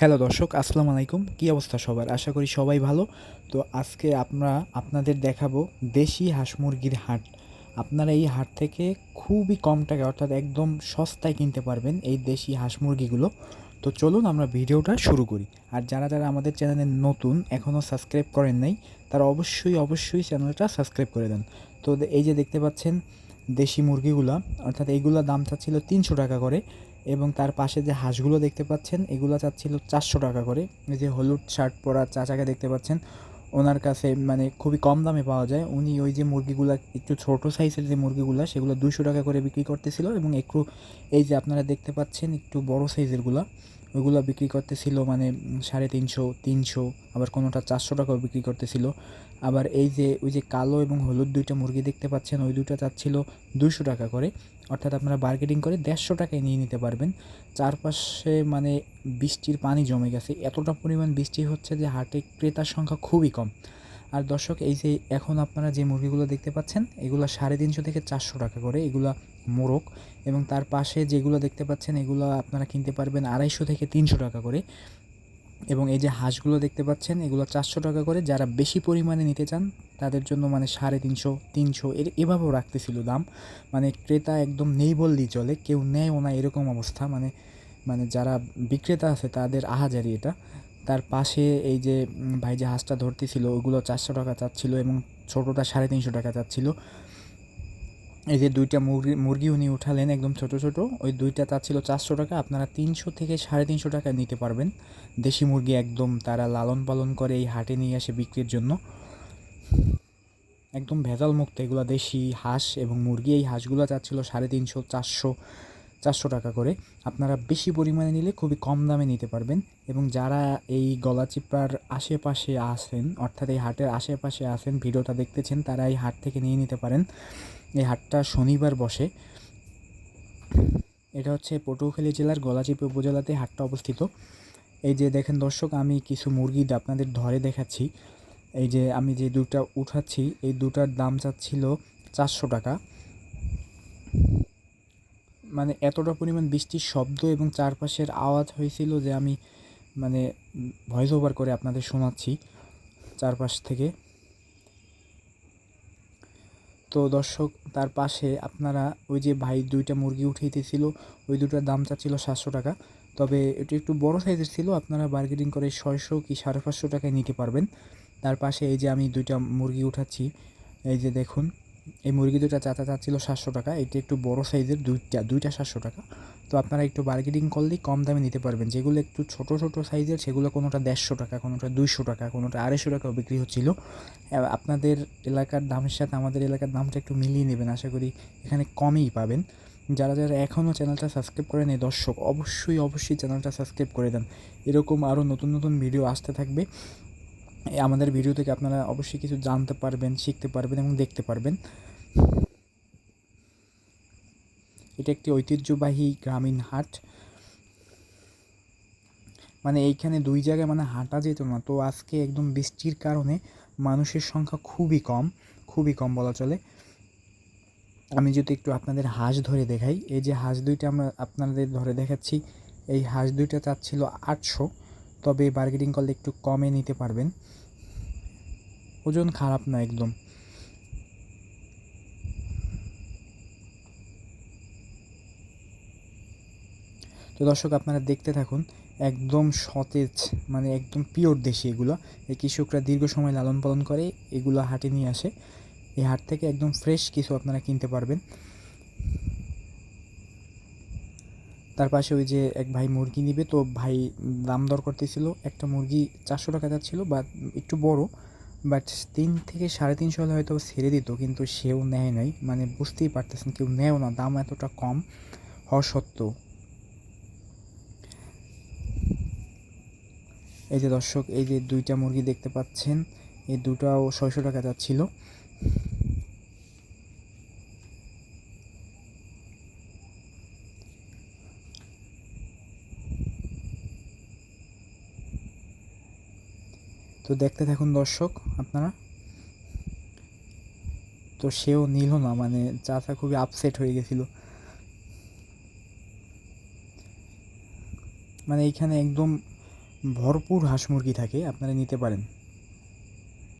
Hello দর্শক, আসসালামু আলাইকুম। কী অবস্থা সবার? আশা করি সবাই ভালো। তো আজকে আমরা আপনাদের দেখাবো দেশি হাঁস মুরগির হাট। আপনারা এই হাট থেকে খুবই কম টাকা অর্থাৎ একদম সস্তায় কিনতে পারবেন এই দেশি হাঁস মুরগিগুলো। তো চলুন আমরা ভিডিওটা শুরু করি। আর যারা যারা আমাদের চ্যানেলে নতুন, এখনও সাবস্ক্রাইব করেন নাই, তারা অবশ্যই অবশ্যই চ্যানেলটা সাবস্ক্রাইব করে দেন। তো এই যে দেখতে পাচ্ছেন দেশি মুরগিগুলা, অর্থাৎ এইগুলা দাম ছিল তিনশো টাকা করে। এবং তার পাশে যে হাঁসগুলো দেখতে পাচ্ছেন, এগুলো চাচ্ছিল চারশো টাকা করে। এই যে হলুদ শার্ট পরা চাচাকে দেখতে পাচ্ছেন, ওনার কাছে মানে খুবই কম দামে পাওয়া যায়। উনি ওই যে মুরগিগুলো, একটু ছোটো সাইজের যে মুরগিগুলো, সেগুলো দুশো টাকা করে বিক্রি করতেছিল এবং একটু, এই যে আপনারা দেখতে পাচ্ছেন, একটু বড় সাইজেরগুলো। ওইগুলো বিক্রি করতেছিল মানে সাড়ে তিনশো তিনশো, আবার কোনোটা চারশো টাকাও বিক্রি করতেছিল। আবার এই যে, ওই যে কালো এবং হলুদ দুইটা মুরগি দেখতে পাচ্ছেন, ওই দুইটা চাচ্ছিল দুশো টাকা করে। অর্থাৎ আপনারা বার্গেটিং করে দেড়শো টাকায় নিয়ে নিতে পারবেন। চারপাশে মানে বৃষ্টির পানি জমে গেছে। এতটা পরিমাণ বৃষ্টি হচ্ছে যে হাটে ক্রেতার সংখ্যা খুবই কম। আর দর্শক, এই যে এখন আপনারা যে মুরগিগুলো দেখতে পাচ্ছেন, এগুলো সাড়ে তিনশো থেকে চারশো টাকা করে। এগুলো মোরগ এবং তার পাশে যেগুলো দেখতে পাচ্ছেন, এগুলো আপনারা কিনতে পারবেন আড়াইশো থেকে তিনশো টাকা করে। এবং এই যে হাঁসগুলো দেখতে পাচ্ছেন, এগুলো চারশো টাকা করে। যারা বেশি পরিমাণে নিতে চান, তাদের জন্য মানে সাড়ে তিনশো তিনশো, এর এভাবেও রাখতেছিল দাম। মানে ক্রেতা একদম নেই বললেই চলে, কেউ নেয়ও না এরকম অবস্থা। মানে মানে যারা বিক্রেতা আছে, তাদের আহাজারি এটা। তার পাশে এই যে ভাই যে হাঁসটা ধরতেছিল, ওগুলো চারশো টাকা চাচ্ছিল এবং ছোটোটা সাড়ে তিনশো টাকা চাচ্ছিল। এই যে দুইটা মুরগি মুরগি উনি উঠালেন একদম ছোট ছোট, ওই দুইটা চাচ্ছিল চারশো টাকা, আপনারা তিনশো থেকে সাড়ে তিনশো টাকা নিতে পারবেন। দেশি মুরগি একদম তারা লালন পালন করে এই হাটে নিয়ে আসে বিক্রির জন্য। একদম ভেজাল মুক্ত, এগুলো দেশি হাঁস এবং মুরগি, এই হাঁসগুলো চাচ্ছিল সাড়ে তিনশো, চারশো চারশো টাকা করে। আপনারা বেশি পরিমাণে নিলে খুবই কম দামে নিতে পারবেন এবং যারা এই গলাচিপার আশেপাশে আসেন অর্থাৎ এই হাটের আশেপাশে আসেন ভিডিওটা দেখতেছেন, তারা এই হাট থেকে নিয়ে নিতে পারেন। এই হাটটা শনিবার বসে। এটা হচ্ছে পটুয়াখালী জেলার গলাচিপা উপজেলাতে হাটটা অবস্থিত। এই যে দেখেন দর্শক, আমি কিছু মুরগি আপনাদের ধরে দেখাচ্ছি। এই যে আমি যে দুটা উঠাচ্ছি, এই দুটার দাম চাচ্ছিল চারশো টাকা। মানে এতটা পরিমাণ বৃষ্টির শব্দ এবং চারপাশের আওয়াজ হয়েছিল যে আমি মানে ভয়েস ওভার করে আপনাদের শোনাচ্ছি চারপাশ থেকে। তো দর্শক, তার পাশে আপনারা ওই যে ভাই দুইটা মুরগি উঠাইতেছিল ওই দুটার দাম চাচ্ছিল সাতশো টাকা। তবে এটি একটু বড় সাইজের ছিল, আপনারা বার্গেনিং করে ছয়শো কি সাড়ে পাঁচশো টাকায় নিতে পারবেন। তার পাশে এই যে আমি দুইটা মুরগি উঠাচ্ছি, এই যে দেখুন এই মুরগি দুটা চাচা চাচ্ছিল সাতশো টাকা, এটা একটু বড় সাইজের দুইটা দুইটা সাতশো টাকা। তো আপনারা একটু বার্গেনিং করলেই কম দামে নিতে পারবেন। যেগুলো একটু ছোট ছোট সাইজের, সেগুলো কোনোটা দেড়শো টাকা, কোনোটা দুইশো টাকা, কোনোটা আড়াইশো টাকাও বিক্রি হচ্ছিল। আপনাদের এলাকার দামের সাথে আমাদের এলাকার দামটা একটু মিলিয়ে নেবেন, আশা করি এখানে কমই পাবেন। যারা যারা এখনও চ্যানেলটা সাবস্ক্রাইব করেন এই দর্শক, অবশ্যই অবশ্যই চ্যানেলটা সাবস্ক্রাইব করে দেন। এরকম আরও নতুন নতুন ভিডিও আসতে থাকবে। আমাদের ভিডিও থেকে আপনারা অবশ্যই কিছু জানতে পারবেন, শিখতে পারবেন এবং দেখতে পারবেন। এটা একটি ঐতিহ্যবাহী গ্রামীণ হাট। মানে এইখানে দুই জায়গায় মানে হাঁটা যেত না। তো আজকে একদম বৃষ্টির কারণে মানুষের সংখ্যা খুবই কম খুবই কম বলা চলে। আমি যদি একটু আপনাদের হাঁস ধরে দেখাই, এই যে হাঁস দুইটা আমরা আপনাদের ধরে দেখাচ্ছি, এই হাঁস দুইটা চাচ্ছিল আটশো। তবে বার্গেনিং করলে একটু কমে নিতে পারবেন। ওজন খারাপ না একদম। তো দর্শক, আপনারা দেখতে থাকুন, একদম সতেজ মানে একদম পিওর দেশি এগুলো। এই কৃষকরা দীর্ঘ সময় লালন পালন করে, এগুলো হাটে নিয়ে আসে। এই হাট থেকে একদম ফ্রেশ কিছু আপনারা কিনতে পারবেন। তার পাশে ওই যে এক ভাই মুরগি নিবে, তো ভাই দাম দর করতেছিল, একটা মুরগি চারশো টাকা যাচ্ছিল বা একটু বড় বাট তিন থেকে সাড়ে তিনশো হলে হয়তো ছেড়ে দিত, কিন্তু সেও নেয় নাই মানে বুঝতেই পারতেছেন কেউ নেয়ও না, দাম এতটা কম হওয়া সত্ত্বেও। এই যে দর্শক, এই যে দুইটা মুরগি দেখতে পাচ্ছেন, এই দুটাও ছয়শো টাকা যাচ্ছিল। তো দেখতে থাকুন দর্শক, আপনারা। তো সেও নিল না মানে চাচা খুবই আপসেট হয়ে গেছিল। মানে এইখানে একদম ভরপুর হাঁস মুরগি থাকে, আপনারা নিতে পারেন।